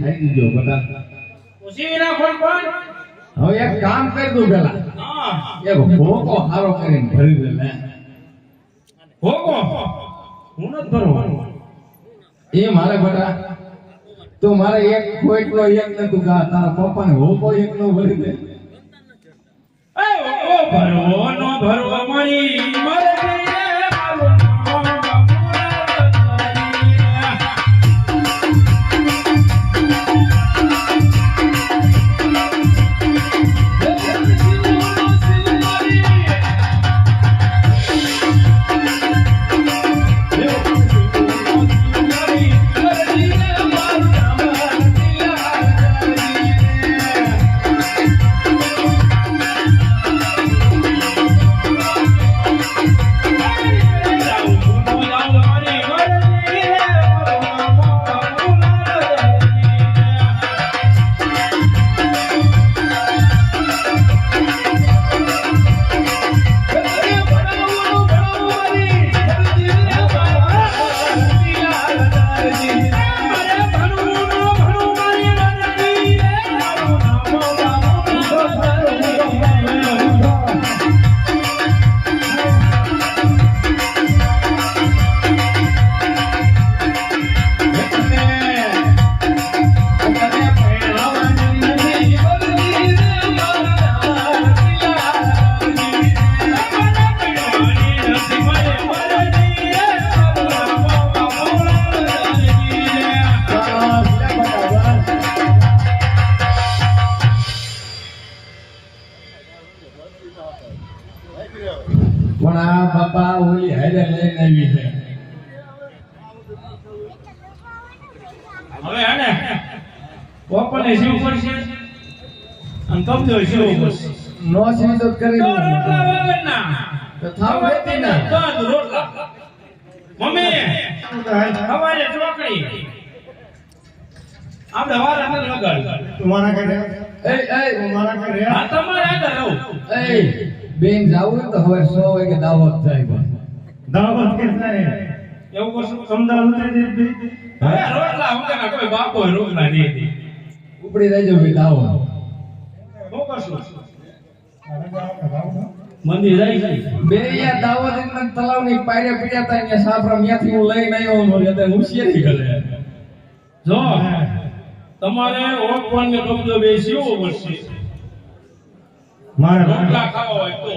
ખાઈ દીધો બધા. હવે એક કામ કરી દઉં પેલા. એક ભોકો હારો કરીને ભરી દે લે. ભોગો હું નથી ભરવાનો. એ મારે બેટા તો મારે એક કોઈકનો એક નતું કા તારા પપ્પાને હોકો એક નો ભરી દે. એ ઓ ભરવો નો ભરવો મારી પણ આ બાપા ઓલી હારે લઈને આવી છે. હવે હે ને ઓપને શિવ પડશે અને કબજો શિવ પડશે નો કરી તો. રોટલા વગરના તો થાવ વેચી તો ના? તો રોટલા. મમ્મી હવારે ચોકડી. આપણે વારા નથી લગાડ. તમારા ઘરે એ એ. તમારા ઘરે આ તમારે આગળ રહું એ. બેન જાવું હોય તો હવે સો વાગે દાવત થાય બસ. દાવત કે થાય એવું કશું દીધી હવે રોટલા વગરના કોઈ બાપો રોટલા નહીં દે. ઉપડી રહેજો ભાઈ દાવત શું કરશું? મંદિર જાય છે. બે યા દાવત એટલે તલાવની પાયરે પીડ્યા હતા અહીંયા સાફરા ન્યાથી હું લઈને આવ્યો ને એટલે હોશિયારી કરે જો તમારે ઓપન ને કબજો બે શિવો પડશે મારે રોટલા ખાવા હોય તો.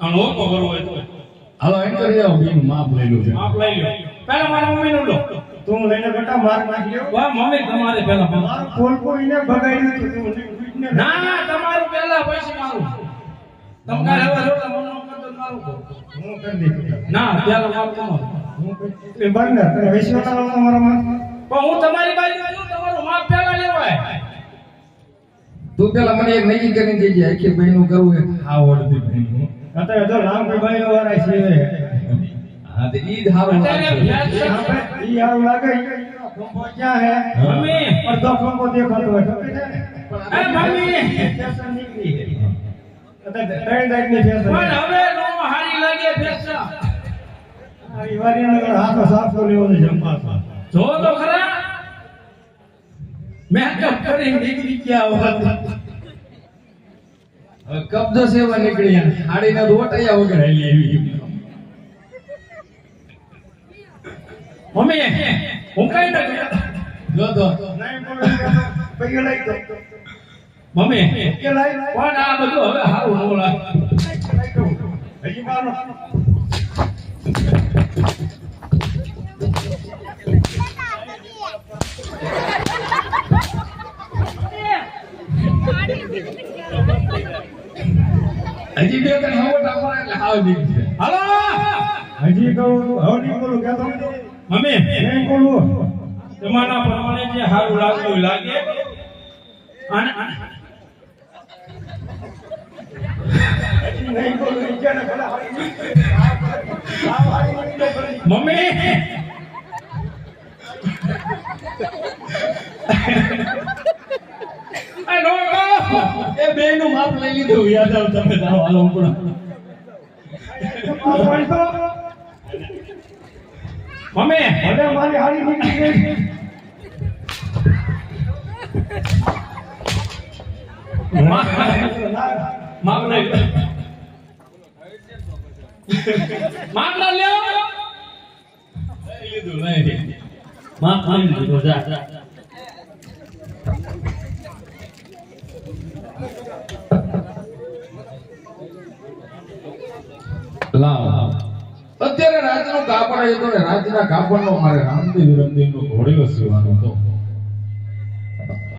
અને ઓપો હોય તો. હાલો એમ કરી જાઓ બેન માપ લઈ લો માપ લઈ લો પહેલા મારા મમ્મી નું લો. તું લઈને બેટા માર નાખ લ્યો વાહ મમ્મી તમારે પહેલા મારું ફોન કોઈને બગાડ્યું હતું ના ના તમારું પહેલા પછી મારું. તમારે હવે રોટલા મનો કરતો મારું હું કરી દઈશ ના પહેલા મારું તમારું હું બંધ ને તને વિશ્વાસ પણ હું તમારી બાજુ તમારું માપ પહેલા લેવાય. તું પેલા મને એક નક્કી કરીને દેજે આખી બહેનું કરવું એ આવડતી બહેનું અત્યારે જો રામભાઈ નો વારા છે. હા તો ઈ જ હારું અત્યારે લાગશે. ફેશન છે. ઈ હારું લાગે. ઈ ખંભો ક્યાં હે? મમ્મી અડધો ખંભો દેખાતો હોય. ખબર છે? ને? એ મમ્મી. ફેશન નીકળી છે. અત્યારે ત્રણ જાતની ફેશન પણ હવે નો હારી લાગે ફેશન આ ઈવારીનો હાથો સાફ કરી લેવો છે જમવામાં. જો તો ખરા. મેકઅપ કરીને દીકરી ક્યાં આવત કબ્જો સેવા નીકળ્યા હાડીના રોટૈયા વગર હાલી મમ્મી, હું કઈ ન ગયા જો તો. પૈયો લઈ દો. મમ્મી કે લઈ. પણ આ બધું? હવે હારું ન હજી મારો અમારે છે. હાલો! હજી કહું હવની બોલું કે તો મમ્મી નહીં બોલું? તમારા પ્રમાણે જે સારું લાગતું લાગે. અને નહીં નહીં. મમ્મી! એ બે નું માપ લઈ લીધું. યાદ આવ તમે હાલો પણ વળી તો મમ્મી. ભલે મારી હારી નીકળી ગઈ. ના લ્યો. લીધું નહીં માપ નહીં લીધું જા. લાવ. અત્યારે રાજનું કાપડ આવ્યું હતું ને રાજના કાપડનો મારે રામદેવ રમદેવનો ઘોડેલો સીવાનો હતો.